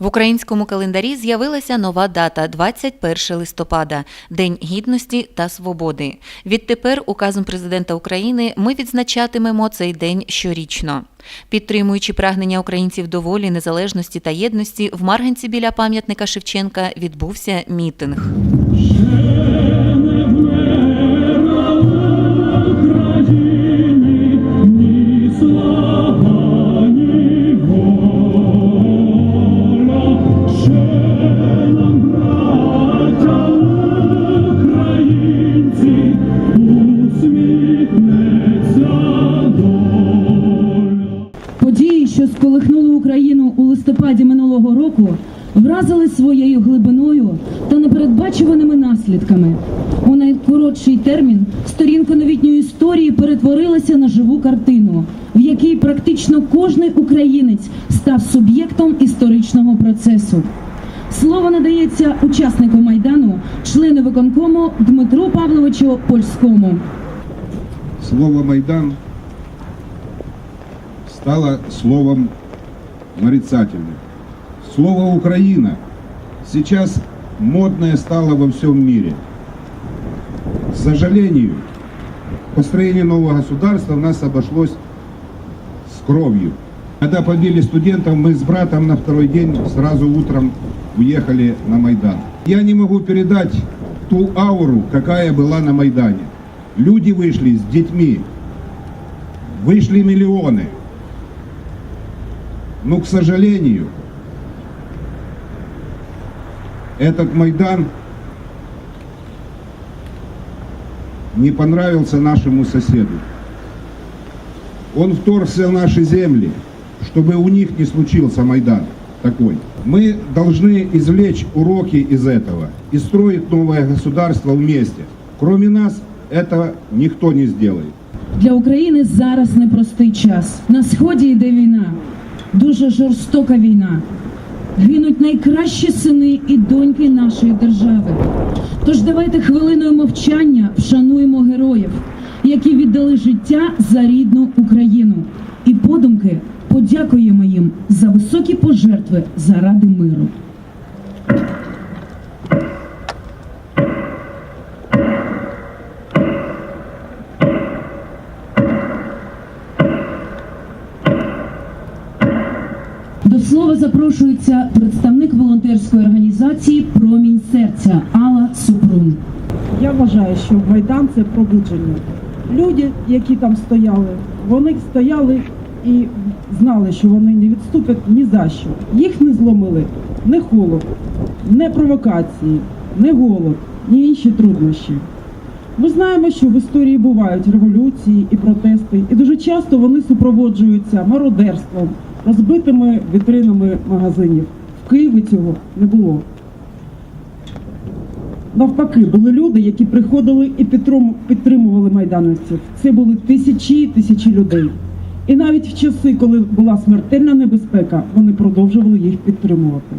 В українському календарі з'явилася нова дата 21 листопада День гідності та свободи. Відтепер указом президента України ми відзначатимемо цей день щорічно. Підтримуючи прагнення українців до волі, незалежності та єдності, в Марганці біля пам'ятника Шевченка відбувся мітинг. Що сколихнули Україну у листопаді минулого року, вразили своєю глибиною та непередбачуваними наслідками. У найкоротший термін сторінка новітньої історії перетворилася на живу картину, в якій практично кожний українець став суб'єктом історичного процесу. Слово надається учаснику майдану, члену виконкому Дмитру Павловичу Польському. Слово «Майдан» стало словом нарицательным. Слово «Украина» сейчас модное стало во всем мире. К сожалению, построение нового государства у нас обошлось с кровью. Когда побили студентов, мы с братом на второй день сразу утром уехали на Майдан. Я не могу передать ту ауру, какая была на Майдане. Люди вышли с детьми, вышли миллионы. Но, к сожалению, этот Майдан не понравился нашему соседу. Он вторгся в наши земли, чтобы у них не случился Майдан такой. Мы должны извлечь уроки из этого и строить новое государство вместе. Кроме нас этого никто не сделает. Для України зараз непростий час. На сході йде війна, Дуже жорстока війна. Гинуть найкращі сини і доньки нашої держави. Тож давайте хвилиною мовчання вшануємо героїв, які віддали життя за рідну Україну. І подумки подякуємо їм за високі пожертви заради миру. До слова запрошується представник волонтерської організації Промінь серця Алла Супрун. Я вважаю, що Майдан це пробудження. Люди, які там стояли, вони стояли і знали, що вони не відступять ні за що. Їх не зломили не холод, не провокації, не голод, ні інші труднощі. Ми знаємо, що в історії бувають революції і протести, і дуже часто вони супроводжуються мародерством, розбитими вітринами магазинів. В Києві цього не було. Навпаки, були люди, які приходили і підтримували майдановців. Це були тисячі і тисячі людей. І навіть в часи, коли була смертельна небезпека, вони продовжували їх підтримувати.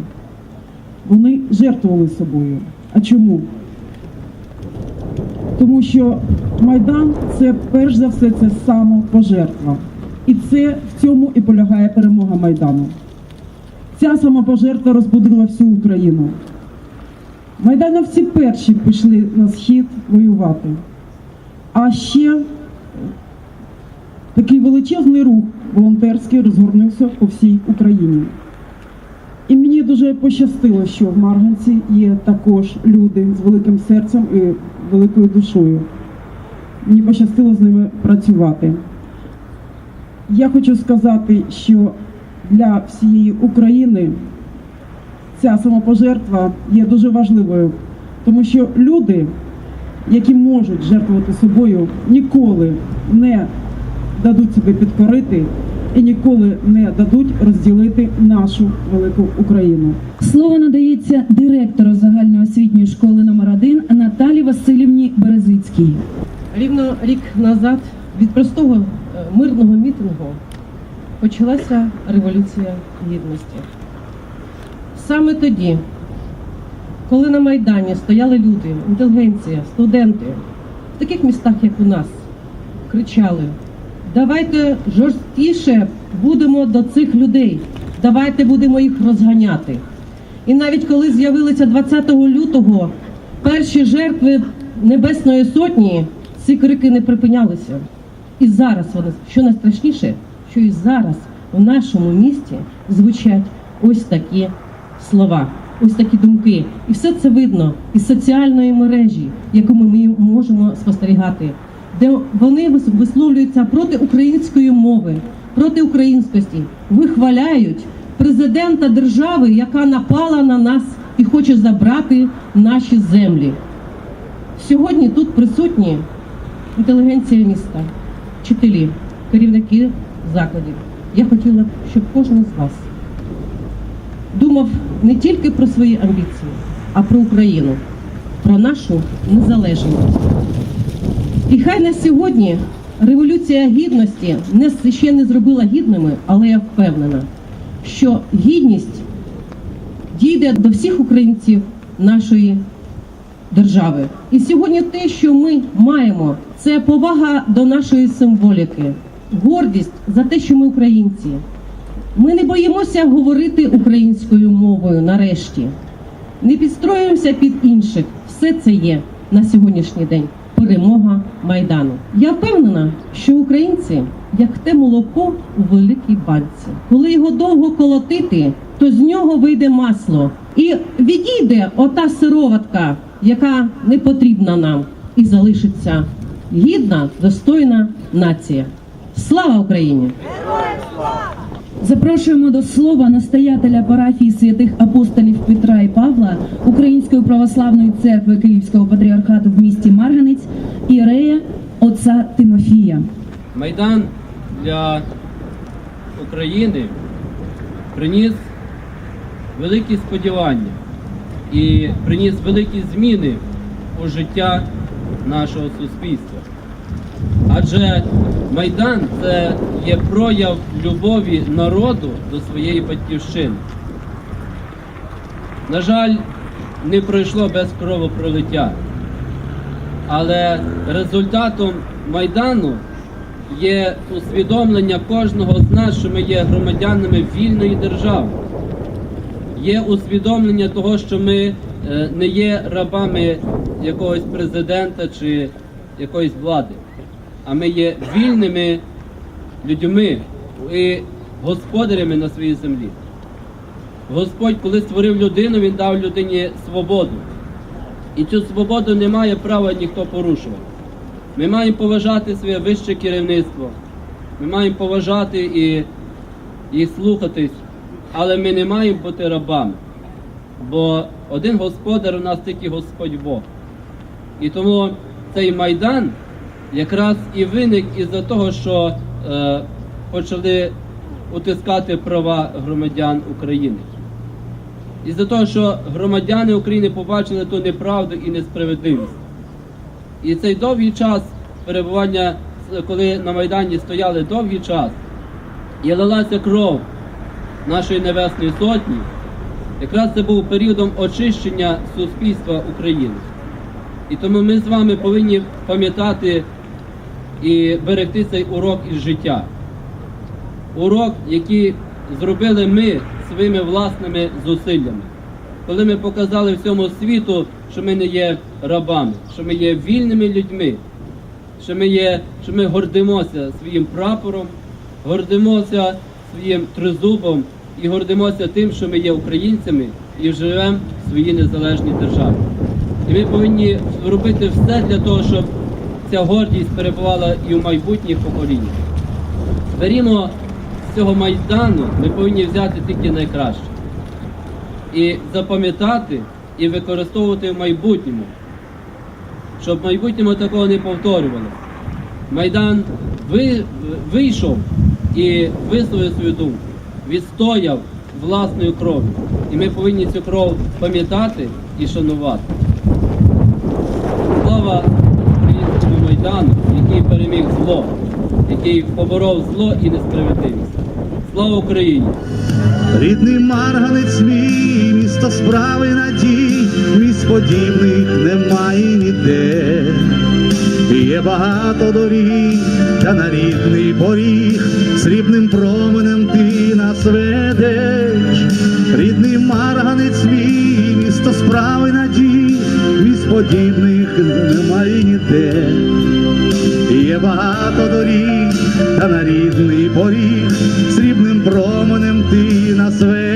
Вони жертвували собою. А чому? Тому що Майдан це перш за все це самопожертва. І це в цьому і полягає Майдану. Ця самопожертва розбудила всю Україну. Майдановці перші пішли на схід воювати. А ще такий величезний рух волонтерський розгорнувся по всій Україні. І мені дуже пощастило, що в Марганці є також люди з великим серцем і великою душою. Мені пощастило з ними працювати. Я хочу сказати, що для всієї України ця самопожертва є дуже важливою, тому що люди, які можуть жертвувати собою, ніколи не дадуть себе підкорити і ніколи не дадуть розділити нашу велику Україну. Слово надається директору загальноосвітньої школи номер 1 Наталі Васильівні Березицькій. Рівно рік назад від простого е, мирного мітингу почалася революція гідності. Саме тоді, коли на Майдані стояли люди, інтелігенція, студенти, в таких містах, як у нас, кричали: давайте жорсткіше будемо до цих людей, давайте будемо їх розганяти. І навіть коли з'явилися 20 лютого перші жертви Небесної Сотні, ці крики не припинялися. І зараз вони, що найстрашніше, що і зараз в нашому місті звучать ось такі слова, ось такі думки. І все це видно із соціальної мережі, яку ми можемо спостерігати, де вони висловлюються проти української мови, проти українськості, вихваляють президента держави, яка напала на нас і хоче забрати наші землі. Сьогодні тут присутні інтелігенція міста, вчителі, керівники закладів. Я хотіла щоб кожен з вас думав не тільки про свої амбіції, а про Україну, про нашу незалежність. І хай на сьогодні революція гідності не ще не зробила гідними, але я впевнена, що гідність дійде до всіх українців нашої держави. І сьогодні те, що ми маємо, це повага до нашої символіки, гордість за те, що ми українці. Ми не боїмося говорити українською мовою нарешті. Не підстроюємося під інших. Все це є на сьогоднішній день перемога Майдану. Я впевнена, що українці як те молоко у великій банці. Коли його довго колотити, то з нього вийде масло. І відійде ота сироватка, яка не потрібна нам, і залишиться гідна, достойна нація. Слава Україні! Запрошуємо до слова настоятеля парафії святих апостолів Петра і Павла Української православної церкви Київського патріархату в місті Марганець Ірея отця Тимофія. Майдан для України приніс великі сподівання і приніс великі зміни у життя нашого суспільства. Адже Майдан це є прояв любові народу до своєї батьківщини. На жаль, не пройшло без кровопролиття. Але результатом Майдану є усвідомлення кожного з нас, що ми є громадянами вільної держави. Є усвідомлення того, що ми е, не є рабами якогось президента чи якоїсь влади, а ми є вільними людьми і господарями на своїй землі. Господь, коли створив людину, він дав людині свободу. І цю свободу не має права ніхто порушувати. Ми маємо поважати своє вище керівництво. Ми маємо поважати і їх слухатись, але ми не маємо бути рабами. Бо один господар у нас тільки Господь Бог. І тому цей майдан якраз і виник із-за того, що е, почали утискати права громадян України. Із-за того, що громадяни України побачили ту неправду і несправедливість. І цей довгий час перебування, коли на Майдані стояли довгий час, і лилася кров нашої Небесної Сотні, якраз це був періодом очищення суспільства України. І тому ми з вами повинні пам'ятати і берегти цей урок із життя. Урок, який зробили ми своїми власними зусиллями, коли ми показали всьому світу, що ми не є рабами, що ми є вільними людьми, що ми є, що ми гордимося своїм прапором, гордимося своїм тризубом і гордимося тим, що ми є українцями і живемо в своїй незалежній державі. І ми повинні робити все для того, щоб ця гордість перебувала і в майбутніх поколіннях. Берімо з цього майдану, ми повинні взяти тільки найкраще і запам'ятати і використовувати в майбутньому, щоб в майбутньому такого не повторювалося. Майдан ви, вийшов і висловив свою думку, відстояв власною кров'ю. І ми повинні цю кров пам'ятати і шанувати. Слава майдану, який переміг зло, який поборов зло і несправедливість. Слава Україні! Рідний марганець мій, місто справи надій, місць подібних немає ніде. Є багато доріг, та на рідний поріг, срібним променем ти нас ведеш, рідний марганець мій, місто справи надій, міст подібних немає ніде. Є багато доріг, та на рідний поріг, срібним променем ти на ведеш.